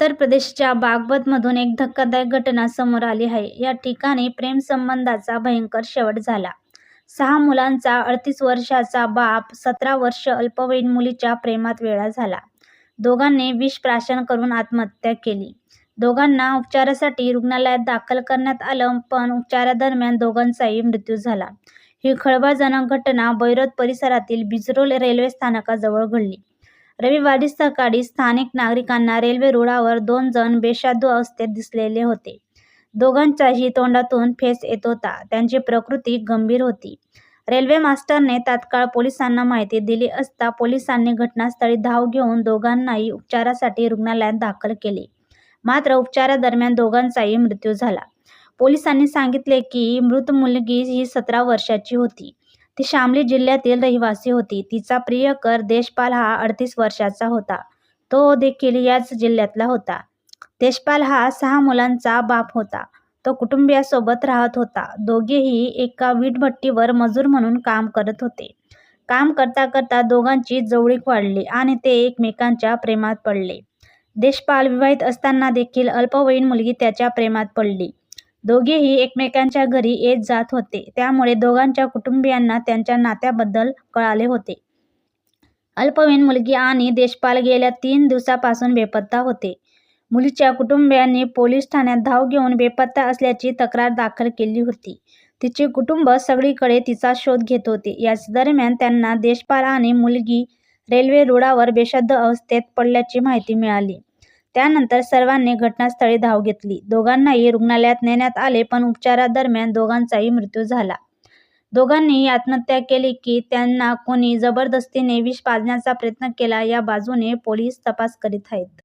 उत्तर प्रदेशच्या बागपतमधून एक धक्कादायक घटना समोर आली आहे. या ठिकाणी प्रेमसंबंधाचा भयंकर शेवट झाला. सहा मुलांचा अडतीस वर्षाचा बाप सतरा वर्षे अल्पवयीन मुलीच्या प्रेमात वेळा झाला. दोघांनी विषप्राशन करून आत्महत्या केली. दोघांना उपचारासाठी रुग्णालयात दाखल करण्यात आलं पण उपचारादरम्यान दोघांचाही मृत्यू झाला. ही खळबळजनक घटना बैरोत परिसरातील बिजरोल रेल्वे स्थानकाजवळ घडली. रविवारी सकाळी स्थानिक नागरिकांना रेल्वे रुळावर दोन जण बेशादू अवस्थेत दिसलेले होते. दोघांच्याही तोंडातून फेस येत होता. त्यांची प्रकृती गंभीर होती. रेल्वे मास्टरने तात्काळ पोलिसांना माहिती दिली असता पोलिसांनी घटनास्थळी धाव घेऊन दोघांनाही उपचारासाठी रुग्णालयात दाखल केले. मात्र उपचारादरम्यान दोघांचाही मृत्यू झाला. पोलिसांनी सांगितले की मृत मुलगी ही सतरा वर्षाची होती. ती शामली जिल्ह्यातील रहिवासी होती. तिचा प्रियकर देशपाल हा अडतीस वर्षाचा होता. तो देखील याच जिल्ह्यातला होता. देशपाल हा सहा मुलांचा बाप होता. तो कुटुंबियासोबत राहत होता. दोघेही एका वीटभट्टीवर मजूर म्हणून काम करत होते. काम करता करता दोघांची जवळीक वाढली आणि ते एकमेकांच्या प्रेमात पडले. देशपाल विवाहित असताना देखील अल्पवयीन मुलगी त्याच्या प्रेमात पडली. दोघेही एकमेकांच्या घरी येत जात होते. त्यामुळे दोघांच्या कुटुंबियांना त्यांच्या नात्याबद्दल कळाले होते. अल्पवयीन मुलगी आणि देशपाल गेल्या तीन दिवसापासून बेपत्ता होते. मुलीच्या कुटुंबियांनी पोलीस ठाण्यात धाव घेऊन बेपत्ता असल्याची तक्रार दाखल केली होती. तिचे कुटुंब सगळीकडे तिचा शोध घेत होते. याच दरम्यान त्यांना देशपाल आणि मुलगी रेल्वे रुळावर बेशुद्ध अवस्थेत पडल्याची माहिती मिळाली. त्यानंतर सर्वांनी घटनास्थळी धाव घेतली. दोघांनाही रुग्णालयात नेण्यात आले पण उपचारादरम्यान दोघांचाही मृत्यू झाला. दोघांनीही आत्महत्या केली की त्यांना कोणी जबरदस्तीने विष पाजण्याचा प्रयत्न केला या बाजूने पोलीस तपास करीत आहेत.